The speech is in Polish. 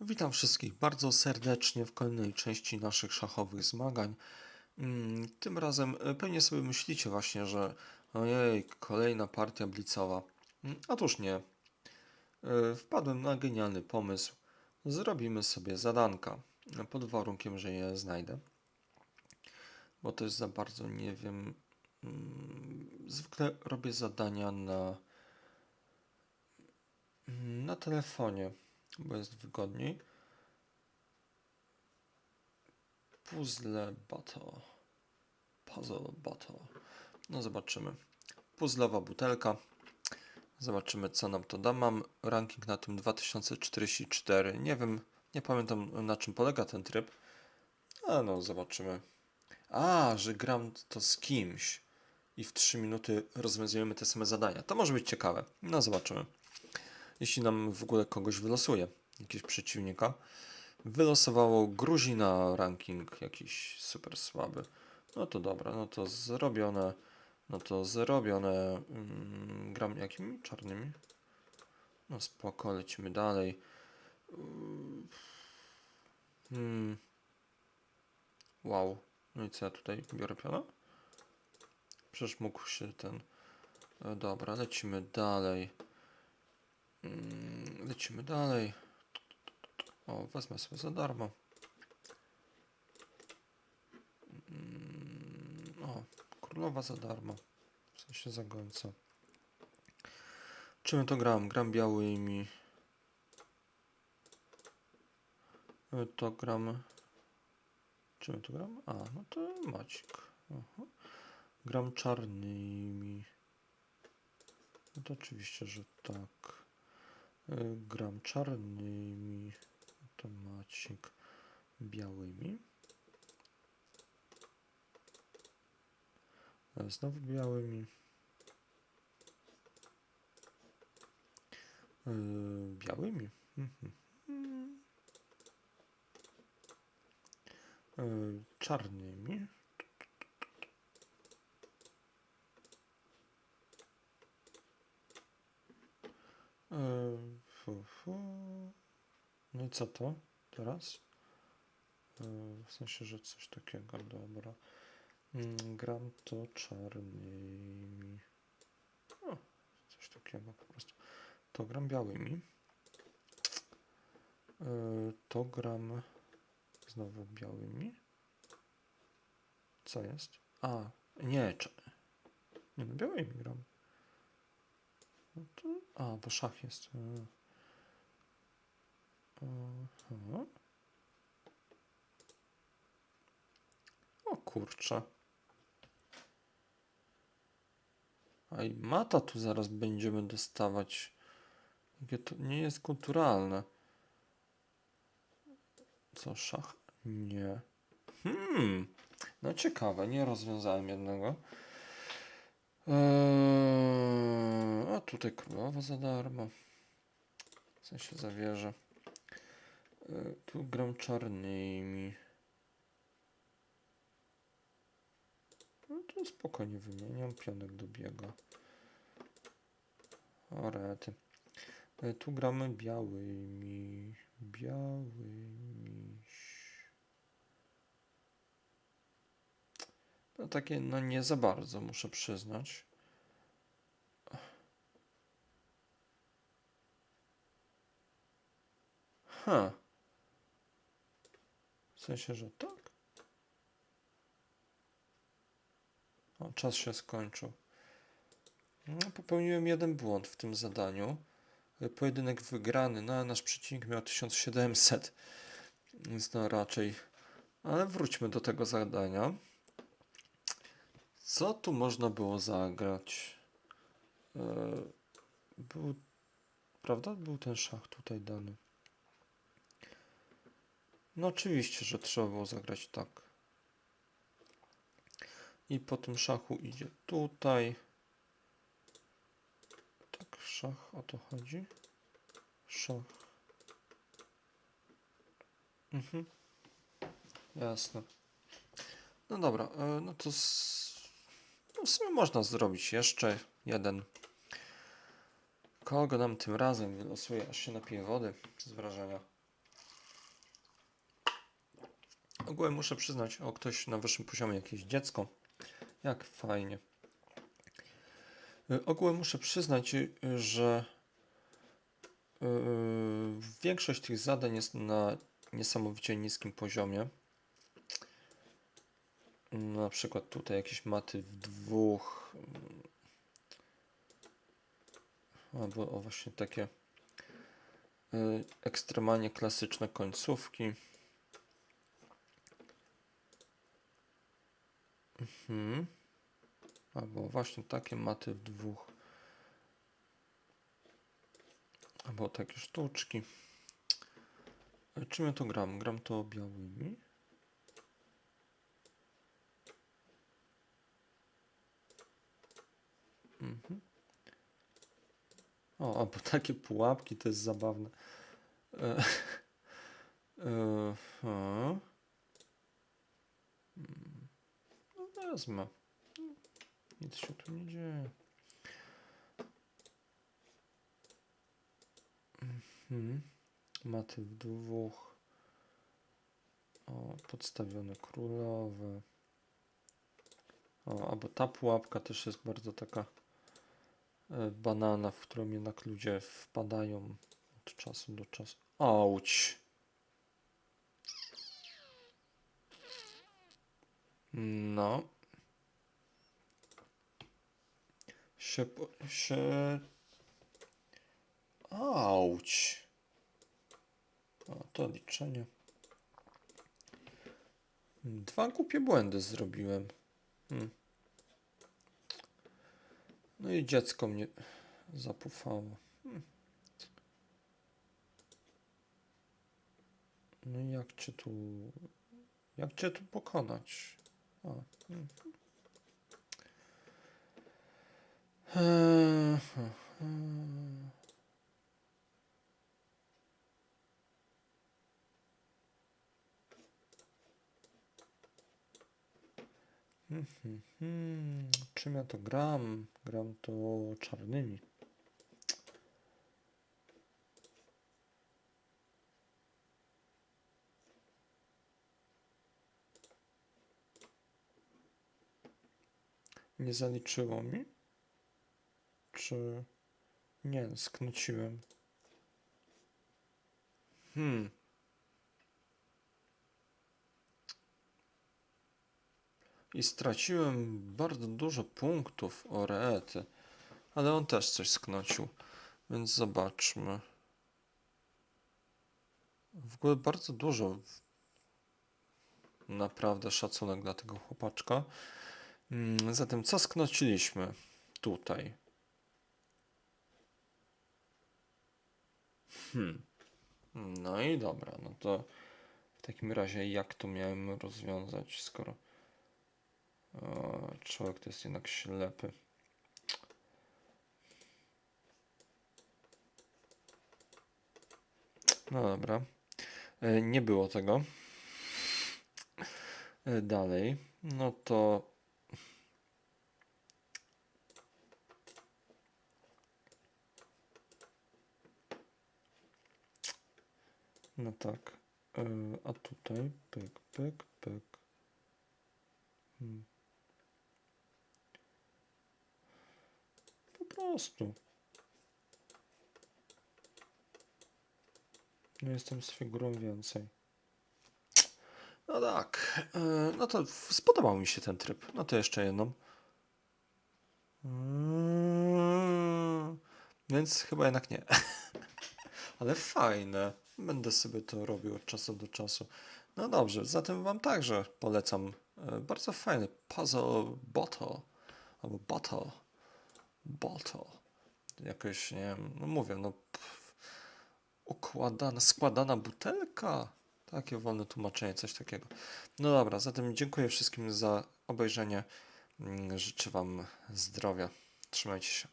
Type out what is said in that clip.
Witam wszystkich bardzo serdecznie w kolejnej części naszych szachowych zmagań. Mm, Tym razem e, pewnie sobie myślicie właśnie, że ojej, kolejna partia blicowa. Mm, Otóż nie. E, Wpadłem na genialny pomysł. Zrobimy sobie zadanka. Pod warunkiem, że je znajdę. Bo też za bardzo nie wiem. Mm, Zwykle robię zadania na, na telefonie, bo jest wygodniej. Puzzle Battle. Puzzle Battle. No zobaczymy. Puzzlowa butelka. Zobaczymy co nam to da. Mam ranking na tym 2044. Nie wiem, nie pamiętam na czym polega ten tryb. Ale no zobaczymy. A, że gram to z kimś i w 3 minuty rozwiązujemy te same zadania. To może być ciekawe. No zobaczymy. Jeśli nam w ogóle kogoś wylosuje, jakiegoś przeciwnika. Wylosowało Gruzina ranking jakiś super słaby. No to dobra, no to zrobione. No to zrobione. Mm, gram jakimi? Czarnymi? No spoko, lecimy dalej. Hmm. Wow. No i co ja tutaj biorę piona? Przecież mógł się ten... E, Dobra, lecimy dalej. Mm, Lecimy dalej. O, wezmę sobie za darmo. Mm, O, królowa za darmo. W sensie za gońca. Czym to gram? Gram białymi. E, To gram... Czym to gram? A, no to Macik. Aha. Gram czarnymi. No to oczywiście, że tak. Gram czarnymi. To Macik. Białymi. Znowu białymi. E, Białymi. Mhm. E, Czarnymi. No i co to teraz? E, W sensie, że coś takiego, dobra. Mm, Gram to czarnymi. O, coś takiego po prostu. To gram białymi. E, To gram znowu białymi. Co jest? A, nie, cz- nie no, białymi gram. To, a, bo szach jest. Aha. O kurczę. A i mata tu zaraz będziemy dostawać. Jakie to nie jest kulturalne. Co, szach? Nie. Hmm. No ciekawe, nie rozwiązałem jednego. Eee, tutaj królowa za darmo. W sensie zawierzę. Eee, tu gram czarnymi. No to spokojnie wymieniam. Pionek dobiega. O rety. E, Tu gramy białymi. Białymi. No takie, no nie za bardzo, muszę przyznać. Ha. W sensie, że tak? O, czas się skończył. No, popełniłem jeden błąd w tym zadaniu. Pojedynek wygrany, no ale nasz przeciwnik miał 1700, więc no raczej. Ale wróćmy do tego zadania. Co tu można było zagrać? E, Był, prawda? Był ten szach tutaj dany. No oczywiście, że trzeba było zagrać tak. I po tym szachu idzie tutaj. Tak, szach, o to chodzi. Szach. Mhm. Jasne. No dobra, e, no to z... no w sumie można zrobić jeszcze jeden. Kogo nam tym razem wylosuje, aż się napije wody z wrażenia. Ogółem muszę przyznać, o ktoś na wyższym poziomie, jakieś dziecko. Jak fajnie. Y, Ogółem muszę przyznać, y, że y, większość tych zadań jest na niesamowicie niskim poziomie. Na przykład tutaj jakieś maty w dwóch. mm, Albo o właśnie takie y, ekstremalnie klasyczne końcówki. Mhm. Albo właśnie takie maty w dwóch. Albo takie sztuczki. E, Czym ja to gram? Gram to białymi. Mhm. O, albo takie pułapki, to jest zabawne. E, e, a. Mm. No wezmę. Nic się tu nie dzieje. Mhm. Maty w dwóch. O, podstawione królowe. O, albo ta pułapka też jest bardzo taka e, banana, w którą jednak ludzie wpadają od czasu do czasu. Auć! No. Po- się... Auć! O, to liczenie. Dwa głupie błędy zrobiłem. Hmm. No i dziecko mnie zapufało. Hmm. No i jak cię tu... Jak cię tu pokonać? O. hmm. Hmm, hmm. Czym ja to gram? Gram to czarnymi. Nie zaliczyło mi? Czy nie, sknociłem. Hmm. I straciłem bardzo dużo punktów o Reety, ale on też coś sknocił, więc zobaczmy. W ogóle bardzo dużo. Naprawdę szacunek dla tego chłopaczka. Mm, Zatem co sknociliśmy tutaj? Hmm. No i dobra, no to w takim razie jak to miałem rozwiązać, skoro o, człowiek to jest jednak ślepy. No dobra. E, Nie było tego. E, Dalej. No to. No tak. E, A tutaj. Pyk, pyk, pyk. Hmm. Po prostu. Nie jestem z figurą więcej. No tak. e, No to spodobał mi się ten tryb. No to jeszcze jedną. Mm, Więc chyba jednak nie. Ale fajne. Będę sobie to robił od czasu do czasu. No dobrze, zatem Wam także polecam. e, Bardzo fajny puzzle bottle. Albo bottle. Bottle. Jakoś, nie wiem, no mówię, no pff, układana, składana butelka. Takie wolne tłumaczenie, coś takiego. No dobra, zatem dziękuję wszystkim za obejrzenie. Mm, Życzę Wam zdrowia. Trzymajcie się.